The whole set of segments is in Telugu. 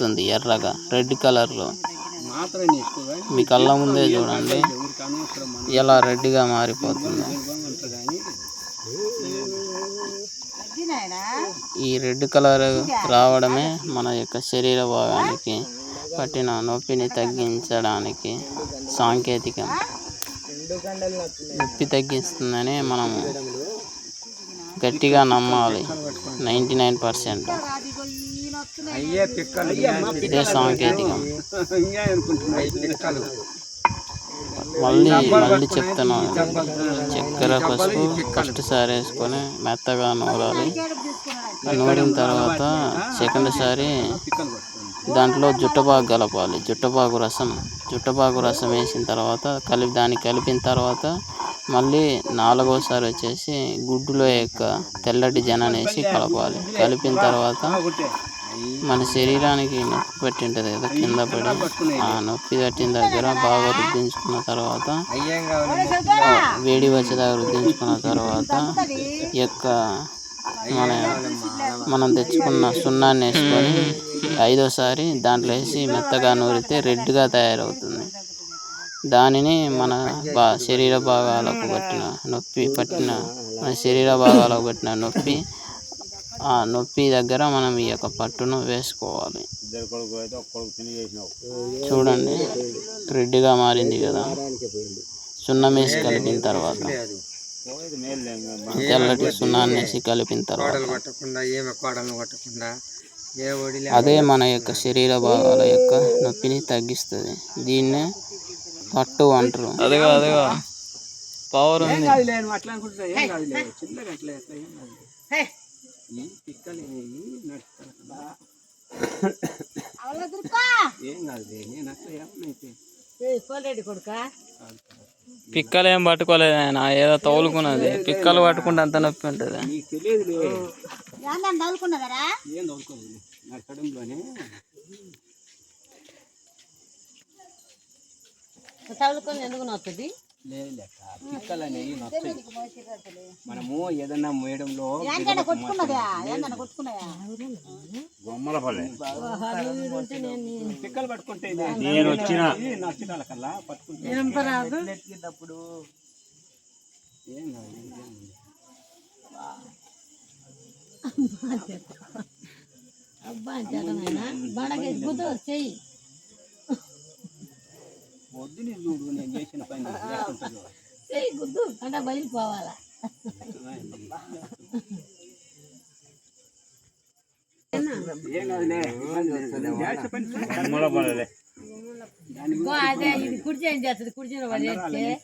మారుతుంది ఎర్రగా రెడ్ కలర్లో. మీ కళ్ళ ముందే చూడండి. ఎలా రెడ్గా మారిపోతుంది. ఈ రెడ్ కలర్ రావడమే మన యొక్క శరీర భాగానికి పట్టిన నొప్పిని తగ్గించడానికి సాంకేతికం. నొప్పి తగ్గిస్తుందని మనము గట్టిగా నమ్మాలి. Ninety nine percent. అయ్యే పిక్కలు ఇదే సాంకేతికం. పిక్కలు. మళ్ళీ మళ్ళీ చెప్తున్నాను చక్కెర పసుపు ఫస్ట్ సారి వేసుకొని మెత్తగా నూరాలి. నూరిన తర్వాత సెకండ్ సారి దాంట్లో జుట్టబాగు కలపాలి జుట్టబాగు రసం. జుట్టబాగు రసం వేసిన తర్వాత కలిపి దాన్ని కలిపిన తర్వాత మళ్ళీ నాలుగోసారి వచ్చేసి గుడ్డులో యొక్క తెల్లటి జనాన్ని వేసి కలపాలి. కలిపిన తర్వాత మన శరీరానికి నొప్పి పట్టి ఉంటుంది కదా కింద పడి ఆ నొప్పి పట్టిన దగ్గర బాగా రుద్దించుకున్న తర్వాత వేడి వచ్చేదాకా రుద్దించుకున్న తర్వాత యొక్క మన మనం తెచ్చుకున్న సున్నాన్ని వేసుకొని ఐదోసారి దాంట్లో వేసి మెత్తగా నూరితే రెడ్గా తయారవుతుంది. దానిని మన బా శరీర భాగాలకు పట్టిన నొప్పి పట్టిన మన శరీర భాగాలకు పట్టిన నొప్పి ఆ నొప్పి దగ్గర మనం ఈ యొక్క పట్టును వేసుకోవాలి. చూడండి రెడ్డిగా మారింది కదా. సున్నం వేసి కలిపిన తర్వాత. తెల్లటి సున్నాన్ని వేసి కలిపిన తర్వాత. అదే మన యొక్క శరీర భాగాల యొక్క నొప్పిని తగ్గిస్తుంది. దీన్నే పట్టు అంటారు. అదిగో అదిగో. పవర్ ఉంది. ఈ పిక్కలు నడుస్తారు కదా ఏం కాదులే నేను అట్లా పిక్కలు ఏం పట్టుకోలేదు ఆయన ఏదో తౌలుకున్నది పిక్కలు పట్టుకుంటే అంత నొప్పి ఉంటుంది. నీకు ఏం తగులుకొని ఎందుకు నొస్తుంది లేదు లెక్క పిక్కలు అనేవి నచ్చాయి మనము ఏదన్నా మేయడంలో పిక్కలు పట్టుకుంటే నేను వచ్చిన నచ్చిన కల్లా పట్టుకుంటే ఎత్తినప్పుడు ఏం. అబ్బా చెయ్యి. వద్దు నేను చూడు. నేను చేసిన పని గుద్దు అంటే బయలుపోవాలా అదే ఇది కుర్చీ ఏం చేస్తుంది? కుర్చీలో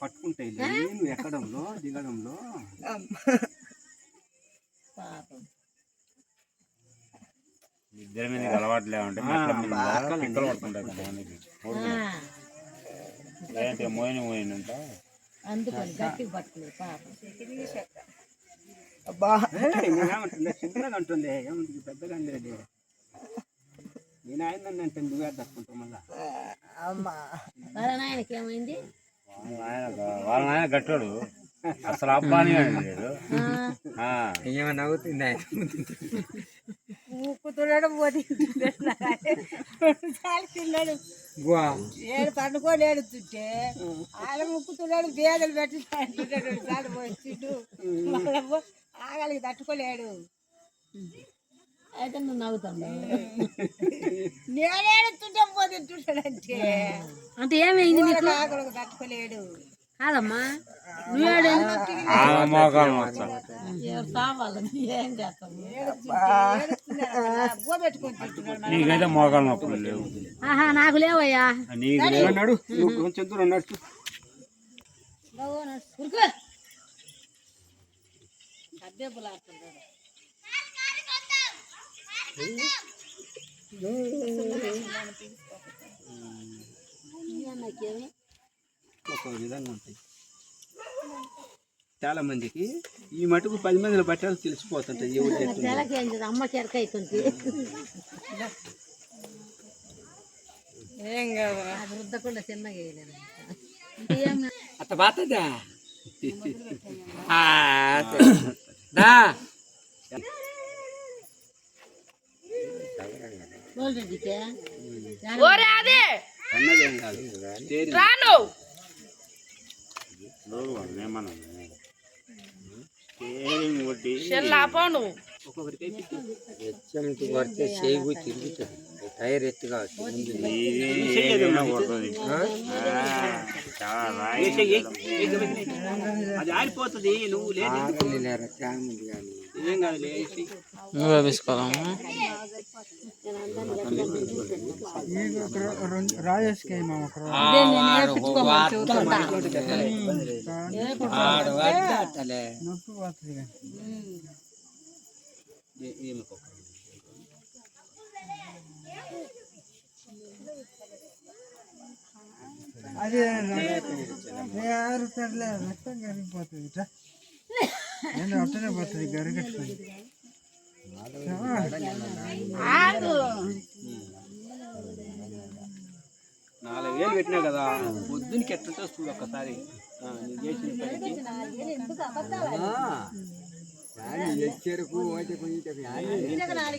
పట్టుకుంటాయి నేను ఎక్కడంలో దిగడంలో? పాపం. ఇద్దరి మీద అలవాటు లేవంటే మెట్ల మీద పిక్కలు పడుతుంటాయి కొంతమందికి ఆ, లేదంటే మోయిన మోయినంట? అందుకని గట్టిగా పట్టుకుని పాపం. ఏయ్, నేనేమంటుంది చిన్నగా ఉంటుంది ఏముంది పెద్దగా లేదు నేను ఆయన అంటే నువ్వే తట్టుకుంటావు మళ్ళా? వాళ్ళ నాయనకి ఏమైంది? వాళ్ళ నాయన వాళ్ళ నాయన గట్టాడు. అసలు అబ్బాని లేదు పోటీ తిన్నాడు. ఆయన ముక్కుతున్నాడు బేదలు పెట్టి ఆగలికి తట్టుకోలేడు అయితే నువ్వు నవ్వుతాడు నేను ఏడుతుంటే పోతుంటాడంటే అంటే ఏమైంది ఆకలికి తట్టుకోలేడు కాదమ్మా. నీకైతే మోకాలు నొప్పులు లేవు. ఆహా నాకు లేవయ్యా. నీకు లేవు. అన్నాడు నువ్వు కొంచెం దూరం నడుచు ఉరుకు. ఒక విధంగా ఉంటాయి. చాలా మందికి ఈ మటుకు పది మందిలో బట్టాలు తెలిసిపోతుంటాయి ఎవరు అమ్మ చెరక అవుతుంది రుద్దకుండా చిన్నగా అత్త బాతదా అన్నదేం ఒక్కొక్కరికి కొడితే చేయి తిరుగుతుంది. టైర్ ఏ చెయ్యి. అది ఆరిపోతుంది నువ్వు లేదు ఆగలి లేరా ట్యాంక్ ఉంది కానీ ఏం కాదు లే, ఏ నువ్వే తీసుకోవాలమ్మా ఆడు పడితే అట్టలే ఏ- ఏమి కుక్క? నాలుగు వేలు పెట్టినా కదా పొద్దునికి ఎట్లుంటో చూడు ఒక్కసారి. ఆ, నేను చేసిన పనికి. ఎచ్చరకు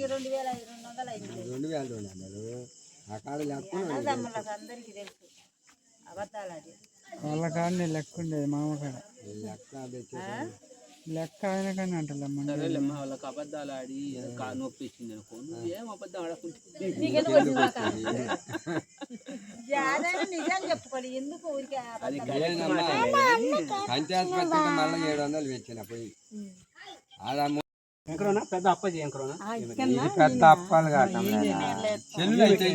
రెండు వేల ఐదు రెండు వందలు అయింది. రెండు వేల రెండు వందలు. ఆ కాడ లేకుండా వాళ్ళకి అందరికీ తెలుసు అబద్ధాలు అది వాళ్ళ కాడనే లెక్క ఉండేది మామ కాడ. లెక్క ఆయన కానీ అంటలేమ్మ సరేలేమ్మా వాళ్ళకి అబద్ధాలు ఆడి కా- నొప్పి ఇచ్చింది అనుకో. నువ్వు ఏం అబద్ధం ఆడకుంటే? యాదైనా నిజం చెప్పుకోండి ఎందుకు ఊరికే అది కంటి ఆసుపత్రికి మళ్ళీ ఏడు వందలు పెట్టిన పోయి. పెద్ద ఎంకరోనా? ఇది పెద్ద అప్పాలు చెల్లు అయితే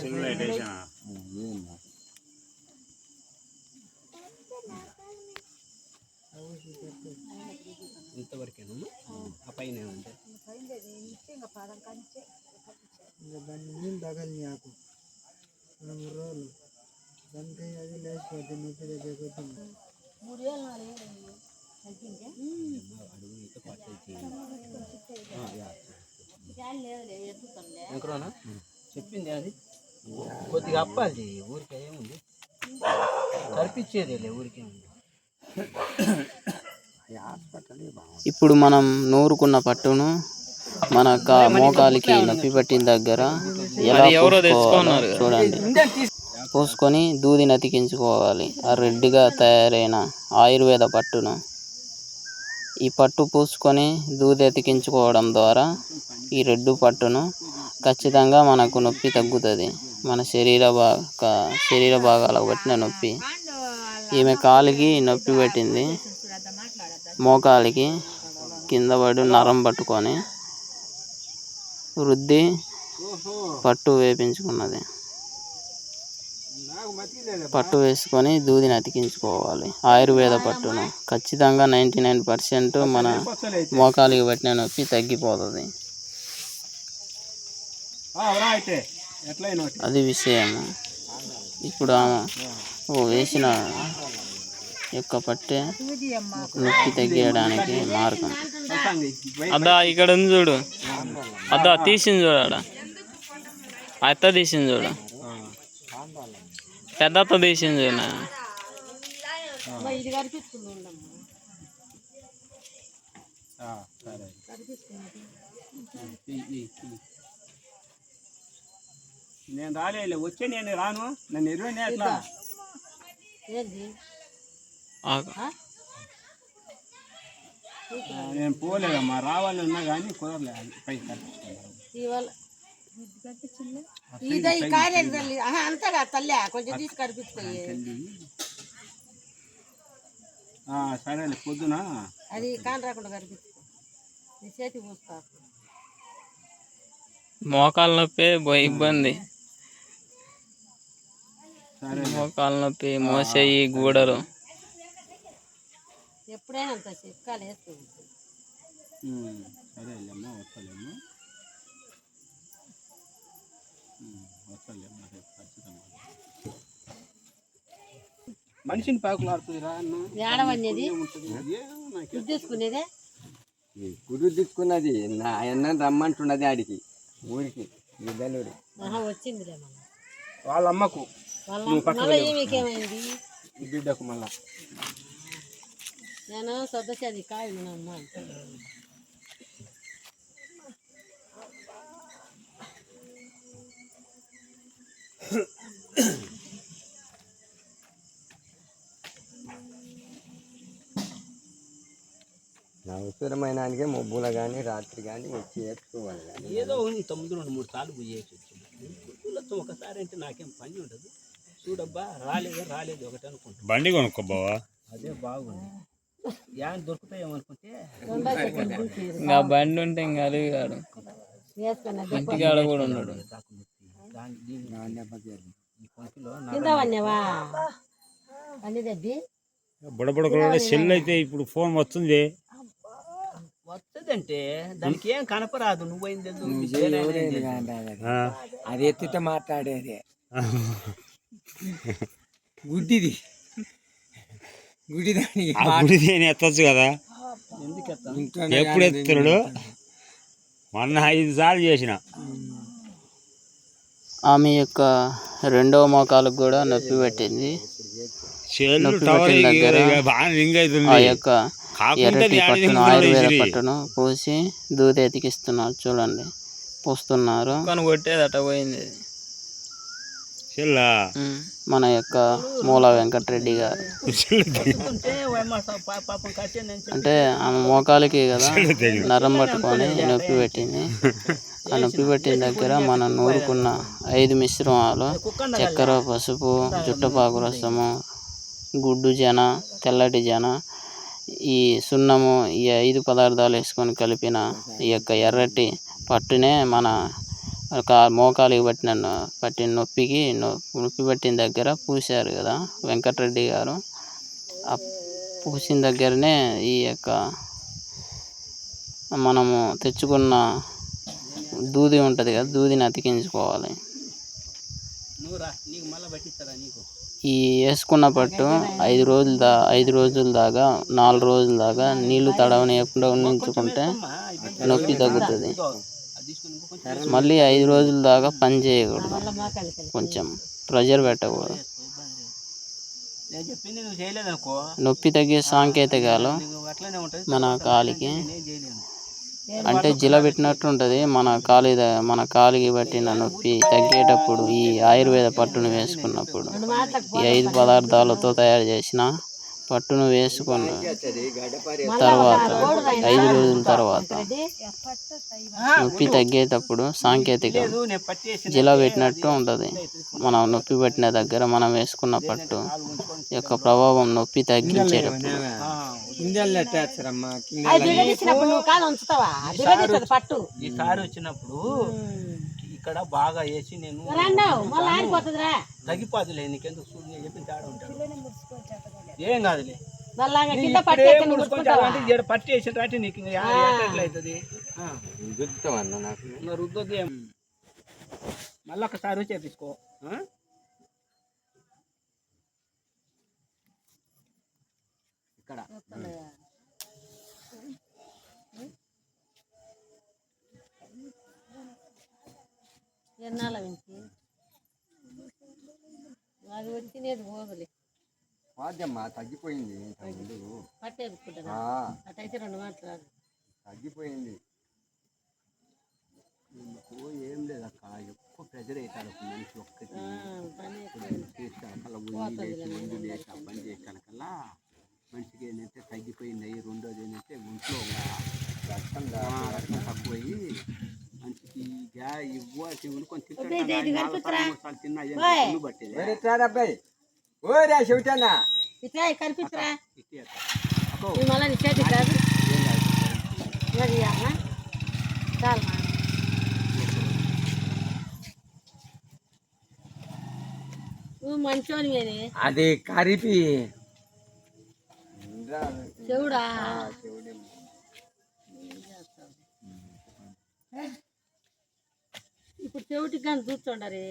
సింగిల్ ఇంతవరకేనమ్మా ఆ పైన ఏమంటే దాన్ని నీళ్ళు తగలి నాకు మూడు రోజులు దానికి అది లేచిపోతే నొప్పి దగ్గర కొట్టింది ఎంకరోనా చెప్పింది అది. కొద్దిగా అప్పాలి ఊరికే ఏముంది? కల్పించేది ఊరికే ఇప్పుడు మనం నూరుకున్న పట్టును మన మోకాలికి నొప్పి పట్టిన దగ్గర ఎలా చూడండి. పూసుకొని దూదిని అతికించుకోవాలి ఆ రెడ్డిగా తయారైన ఆయుర్వేద పట్టును ఈ పట్టు పూసుకొని దూది ఎతికించుకోవడం ద్వారా ఈ రెడ్డు పట్టును ఖచ్చితంగా మనకు నొప్పి తగ్గుతుంది. మన శరీర భాగ శరీర భాగాలకు పట్టిన నొప్పి. ఈమె కాలికి నొప్పి పెట్టింది. మోకాలికి కింద పడి నరం పట్టుకొని వృద్ధి పట్టు వేపించుకున్నది. పట్టు వేసుకొని దూదిని అతికించుకోవాలి. ఆయుర్వేద పట్టును. ఖచ్చితంగా నైంటీ నైన్ పర్సెంట్ మన మోకాలికి పట్టిన నొప్పి తగ్గిపోతుంది. అది విషయం ఇప్పుడు ఆమె ఓ వేసిన యొక్క పట్టే నొప్పి తగ్గేయడానికి మార్గం. అదా అద్దా ఇక్కడ ఉంది చూడు. అద్దా తీసింది చూడు అడ అత్త తీసింది చూడు. పెద్ద తీసింది. నేను రాలే వచ్చే నేను రాను. నన్ను ఇరవై ఎట్లా? నేను పోలేదమ్మా రావాలన్నా కానీ కుదరలే పై ఇవాళ ఇదే ఈ తల్లి. అంతేగా తల్లి కొంచెం తీసి కనిపిస్తాయి సరేలే పొద్దున? అది కాని రాకుండా కనిపిస్తుంది. నీ చేతి పూస్తా మోకాలు నొప్పి బో- ఇబ్బంది. సరే మోకాలు నొప్పి మోసేయి గూడలు ఎప్పుడైనా అంత చిక్కాలు వేస్తుంది ఉమ్, సరేలేమ్మా వస్తలేమ్మా. మనిషిని పాకులాడుతుంది రా ఏడవనేది? తీసుకునేదే గుడ్డు తీసుకున్నది నాయన రమ్మంటున్నది ఆడికి ఊరికి బెల్లూరి. వాళ్ళ అమ్మకు బిడ్డకు మళ్ళా. నేను సొద్దచేది కాదు నా అమ్మ అంటే అవసరమైన దానికే మబ్బుల కానీ రాత్రి కానీ వచ్చి వేసుకోవాలి కానీ ఏదో ఉంది. తొమ్మిది రెండు మూడు సార్లు పోయేసి వచ్చింది. ఒకసారి అంటే నాకేం పని ఉండదు. చూడబ్బా రాలేదు రాలేదు ఒకటి అనుకుంటా. బండి కొనుక్కో బావా అదే బాగుంది. యాన్ దొరుకుతాయేమనుకుంటే ఇంకా బండి ఉంటే ఇంకా అలివి కాడు ఇంటికాడ కూడా ఉన్నాడు బుడబుడకలు సెల్ అయితే ఇప్పుడు ఫోన్ వస్తుంది. వస్తుందంటే దానికి ఏం కనపరాదు నువ్వైంది ఆ, అది ఎత్తితే మాట్లాడేది. గుడ్డిది. దానికి గుడి దేని ఎత్తచ్చు కదా. ఎప్పుడు ఎత్తుతాడు మొన్న ఐదు సార్లు చేసిన. ఆమె యొక్క రెండవ మోకాలకు కూడా నొప్పి పెట్టింది. ఆ యొక్క ఎర్రటి పట్టును ఆయుర్వేద. పట్టును పూసి దూది ఎతికిస్తున్నారు చూడండి. పూస్తున్నారు. పోయింది. మన యొక్క మూల వెంకటరెడ్డి గారు. అంటే ఆమె మోకాలికి కదా నరం పట్టుకొని నొప్పి పెట్టింది. ఆ నొప్పి పెట్టిన దగ్గర మనం నూరుకున్న ఐదు మిశ్రమాలు చక్కెర పసుపు జుట్టపాకు రసము గుడ్డు జన తెల్లటి జన ఈ సున్నము ఈ ఐదు పదార్థాలు వేసుకొని కలిపిన ఈ యొక్క ఎర్రటి పట్టునే మన ఒక మోకాలికి పట్టిన పట్టిన నొప్పికి నొప్పి పట్టిన దగ్గర పూశారు కదా వెంకటరెడ్డి గారు. ఆ పూసిన దగ్గరనే ఈ యొక్క మనము తెచ్చుకున్న దూది ఉంటుంది కదా దూదిని అతికించుకోవాలి. నువ్వు రా నీకు మళ్ళీ పట్టిస్తారా నీకు? ఈ వేసుకున్న పట్టు ఐదు రోజుల దా ఐదు రోజుల దాకా నాలుగు రోజుల దాకా నీళ్ళు తడవని ఉంచుకుంటే నొప్పి తగ్గుతుంది. మళ్ళీ ఐదు రోజుల దాకా పని చేయకూడదు. కొంచెం ప్రెజర్ పెట్టకూడదు. నొప్పి తగ్గే సాంకేతికాలు మన కాలికి అంటే జిల పెట్టినట్టు ఉంటుంది మన కాలి మన కాలికి పట్టిన నొప్పి తగ్గేటప్పుడు ఈ ఆయుర్వేద పట్టును వేసుకున్నప్పుడు ఈ ఐదు పదార్థాలతో తయారు చేసిన పట్టును వేసుకున్న తర్వాత ఐదు రోజుల తర్వాత నొప్పి తగ్గేటప్పుడు సాంకేతికం జిల పెట్టినట్టు ఉంటుంది. మనం నొప్పి పెట్టిన దగ్గర మనం వేసుకున్న పట్టు యొక్క ప్రభావం నొప్పి తగ్గించేటప్పుడు. పట్టు ఈసారి వచ్చినప్పుడు ఇక్కడ బాగా వేసి నేను తగ్గిపోదులే నీకెందుకు చూడు నేను చెప్పిన తేడా ఉంటాడు ఏం కాదులే. మళ్ళా కింద ఇప్పుడే పట్టు ఎక్కడ నువ్వు ముడుచుకుంటావా? ముట్టుకుంటావా? అంటే ఈడ పట్టి వేసిన రాటి నీకు రుద్దొద్దు ఏం? మళ్ళీ ఒకసారి చేపించుకో? ఇక్కడ. ఎన్నాళ్ళ నుంచి? అది వచ్చినది పోదులే. వాద్యమ్మా తగ్గిపోయింది ఇంత ముందు. పట్టేసుకుంటారా అటైతే రెండు మాటలు తగ్గిపోయింది. ఏం లేదక్క ఎక్కువ ప్రెజర్ అవుతాడు ఒక మనిషి ఒక్కటి. ముందు లేచి ఆ పని చేస్తానకల్లా మనిషికి ఏంటంటే తగ్గిపోయింది. అయ్యి రెండోది ఏంటంటే ఒంట్లో రక్తం రక్తం తక్కువయ్యి మనిషికి గ్యా ఇవ్వ ఉనుకొని తింటాడు తిన్నా పట్టేది. అబ్బాయి? ఓరే చెబుతానా ఇట్లా ఇది మళ్ళీ చేతి కాదు. మరి చాలు. నువ్వు మంచోని అది కరిపి చెవుడా? ఇప్పుడు చెవిటికి కానీ కూర్చోండరే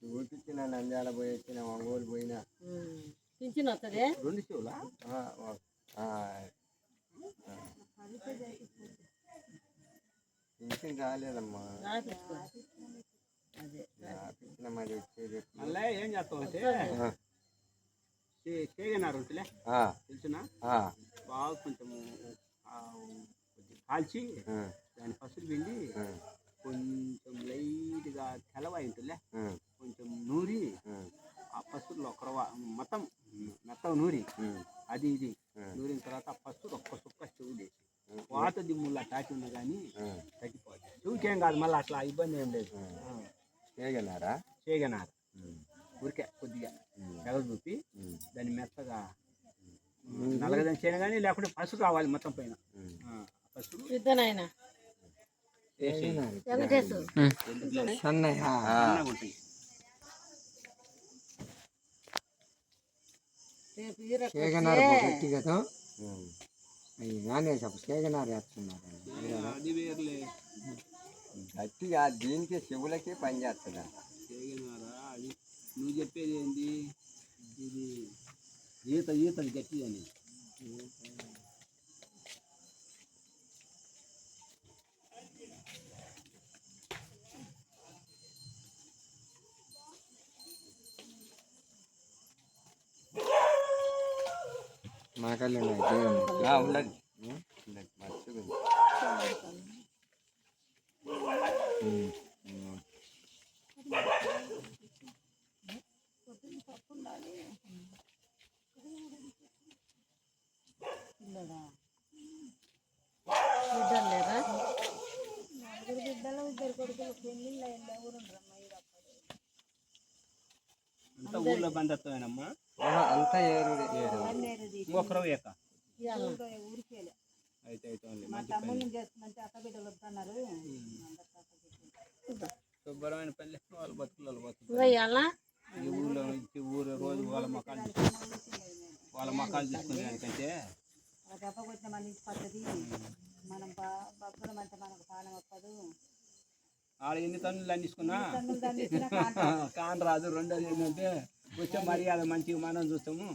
చూపించిన నంద్యాల పోయి వచ్చిన ఒంగోలు పోయినా. పింఛన్ వస్తుంది రెండు చెవులా? ఆ, ఆ, పింఛన్ రాలేదమ్మా రాపించిన మరి వచ్చేది మళ్ళీ ఏం చేస్తావు చేయగన్నారు తెలుసునా? బాగా కొంచెము కాల్చి ఆ, దాని పసులు పిండి కొంచెం లైట్గా తెల్లవాయి ఉంటుందిలే? ఆ, కొంచెం నూరి ఆ. మెత్తగా నూరి. అది ఇది. నూరిన తర్వాత ఫస్ట్ ఒక్క సుక్క చెవు లేసి వాత దిమ్ముల్లా తాకి ఉన్నా కానీ తగ్గిపోతుంది చెవుకేం కాదు మళ్ళీ అట్లా ఇబ్బంది ఏం లేదు. చేయగలరా? చేయగనారు ఊరికే కొద్దిగా ఎగలు చూపి దాన్ని మెత్తగా నలగదని చేయను కానీ లేకుంటే పసుపు రావాలి మొత్తం పైన. ఆ, పసుపు. ఉంటాయి కేగనారు కదా అవి నానే చెప్ప కేగనారు వేస్తున్నారు అది వేర్లే. గట్టిగా దీనికి చెవులకే పని అది నువ్వు చెప్పేది ఏంది? ఇది ఈత ఈతది గట్టి అని మా కళ్ళు ఉండదు. అంతా ఊళ్ళో బంధత్వమేనమ్మా? అంతా ఏరుడే ఇంకొకరు ఇవాళ అయితే అయితే. శుభ్రమైన పల్లె వాళ్ళ బతుకులు వాళ్ళ బతుకులు ఈ ఊళ్ళో నుంచి ఊరు రోజు వాళ్ళ మొక్కలు చూసుకుని వాళ్ళ మొక్కలు చూసుకునే దానికంటే ఆడ ఎన్ని తన్నులు అందించుకున్నా కాన్ రాదు రెండోది ఏంటంటే వచ్చే మర్యాద మంచిగా మనం చూస్తాము.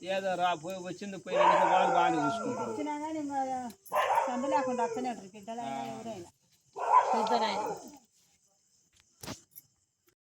ఏదో రా పోయి వచ్చింది పోయి వాళ్ళు బాగానే చూసుకుంటారు. వచ్చినా కానీ సందు లేకుండా వస్తూనే ఉంటారు బిడ్డలైనా ఎవరైనా. యుద్ధనైనా